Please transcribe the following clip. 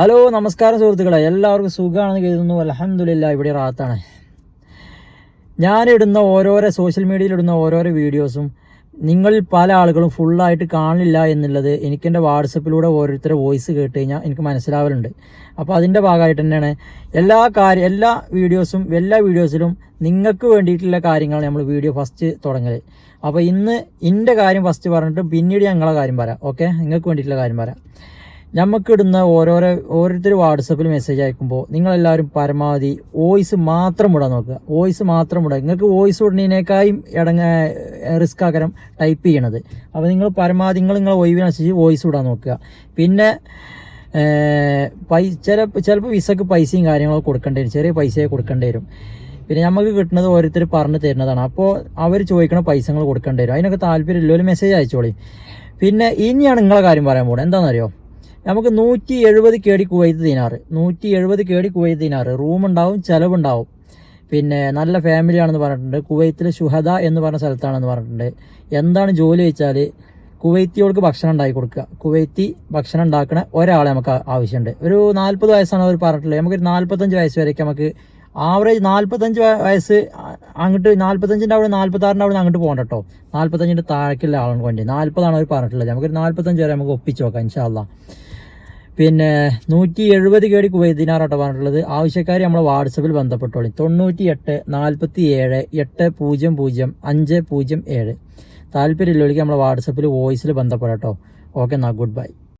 Hello നമസ്കാരം സുഹൃത്തുക്കളെ. എല്ലാവർക്കും സുഖമാണെന്ന് കരുതുന്നു. അലഹമില്ല ഇവിടെ റാത്താണ്. ഞാനിടുന്ന ഓരോരോ സോഷ്യൽ മീഡിയയിൽ ഇടുന്ന ഓരോരോ വീഡിയോസും നിങ്ങൾ പല ആളുകളും ഫുള്ളായിട്ട് കാണില്ല എന്നുള്ളത് എനിക്ക് എന്റെ വാട്സപ്പിലൂടെ ഓരോരുത്തരുടെ വോയിസ് കേട്ട് കഴിഞ്ഞാൽ എനിക്ക് മനസ്സിലാവലുണ്ട്. അപ്പോൾ അതിന്റെ ഭാഗമായിട്ട് തന്നെയാണ് എല്ലാ കാര്യം എല്ലാ വീഡിയോസും എല്ലാ വീഡിയോസിലും നിങ്ങൾക്ക് വേണ്ടിയിട്ടുള്ള കാര്യങ്ങളാണ് നമ്മൾ വീഡിയോ ഫസ്റ്റ് തുടങ്ങൽ അപ്പോൾ ഇന്ന് എന്റെ കാര്യം ഫസ്റ്റ് പറഞ്ഞിട്ട് പിന്നീട് ഞങ്ങളെ കാര്യം പറയാം. ഓക്കെ? നിങ്ങൾക്ക് വേണ്ടിയിട്ടുള്ള കാര്യം പറയാം. നമുക്ക് ഇടുന്ന ഓരോരോ ഓരോരുത്തർ വാട്സപ്പിൽ മെസ്സേജ് അയക്കുമ്പോൾ നിങ്ങളെല്ലാവരും പരമാവധി വോയിസ് മാത്രം ഇടാൻ നോക്കുക. വോയിസ് മാത്രം ഇടുക നിങ്ങൾക്ക് വോയിസ് ഇടുന്നതിനേക്കാളും ഇടങ്ങ റിസ്ക് ആകരം ടൈപ്പ് ചെയ്യണത്. അപ്പോൾ നിങ്ങൾ പരമാവധി നിങ്ങൾ നിങ്ങളെ ഒഴിവിനനുസരിച്ച് വോയിസ് ഇടാൻ നോക്കുക. പിന്നെ പൈ ചില ചിലപ്പോൾ വിസക്ക് പൈസയും കാര്യങ്ങളൊക്കെ കൊടുക്കേണ്ടി വരും. ചെറിയ പൈസയെ കൊടുക്കേണ്ടി വരും. പിന്നെ നമുക്ക് കിട്ടുന്നത് ഓരോരുത്തർ പറഞ്ഞു തരുന്നതാണ്. അപ്പോൾ അവർ ചോദിക്കണ പൈസകൾ കൊടുക്കേണ്ടി വരും. അതിനൊക്കെ താല്പര്യമില്ല. ഒരു മെസ്സേജ് അയച്ചോളി. പിന്നെ ഇനിയാണ് നിങ്ങളെ കാര്യം പറയാൻ പോകുന്നത് എന്താണെന്നറിയോ നമുക്ക് നൂറ്റി എഴുപത് കേടി കുവൈത്ത് ദിനാറ്. നൂറ്റി എഴുപത് കേടി കുവൈത്ത് ദിനാറ്. റൂം ഉണ്ടാവും ചിലവുണ്ടാവും. പിന്നെ നല്ല ഫാമിലിയാണെന്ന് പറഞ്ഞിട്ടുണ്ട്. കുവൈത്തിൽ ശുഹദ എന്ന് പറഞ്ഞ സ്ഥലത്താണെന്ന് പറഞ്ഞിട്ടുണ്ട്. എന്താണ് ജോലി വെച്ചാൽ കുവൈത്തിയോൾക്ക് ഭക്ഷണം ഉണ്ടാക്കി കൊടുക്കുക. കുവൈത്തി ഭക്ഷണം ഉണ്ടാക്കുന്ന ഒരാളെ നമുക്ക് ആവശ്യമുണ്ട്. ഒരു നാൽപ്പത് വയസ്സാണ് അവർ പറഞ്ഞിട്ടുള്ളത്. നമുക്കൊരു നാൽപ്പത്തഞ്ച് വയസ്സ് വരെയൊക്കെ നമുക്ക് ആവറേജ് നാൽപ്പത്തഞ്ച് വയ- വയസ്സ് അങ്ങോട്ട് നാൽപ്പത്തഞ്ചിന്റെ അവിടെ നാൽപ്പത്താറിന്റെ അവിടെ അങ്ങോട്ട് പോകണ്ട കേട്ടോ. നാൽപ്പത്തഞ്ചിന്റെ താഴേക്കുള്ള ആളാണ് വേണ്ടി. നാൽപ്പതാണ് അവർ പറഞ്ഞിട്ടുള്ളത്. നമുക്കൊരു നാൽപ്പത്തഞ്ച് വരെ നമുക്ക് ഒപ്പിച്ച് നോക്കാം ഇൻഷാല്ല പിന്നെ നൂറ്റി എഴുപത് കേടി കുവൈദിനാറാട്ടോ പറഞ്ഞിട്ടുള്ളത്. ആവശ്യക്കാർ നമ്മളെ വാട്സപ്പിൽ ബന്ധപ്പെട്ടോളി. തൊണ്ണൂറ്റി എട്ട് നാൽപ്പത്തി ഏഴ് എട്ട് പൂജ്യം പൂജ്യം അഞ്ച് പൂജ്യം ഏഴ്. താല്പര്യമുള്ളവർക്ക് നമ്മളെ വാട്സപ്പിൽ വോയിസിൽ ബന്ധപ്പെടാം കേട്ടോ. ഓക്കെ എന്നാൽ ഗുഡ് ബൈ.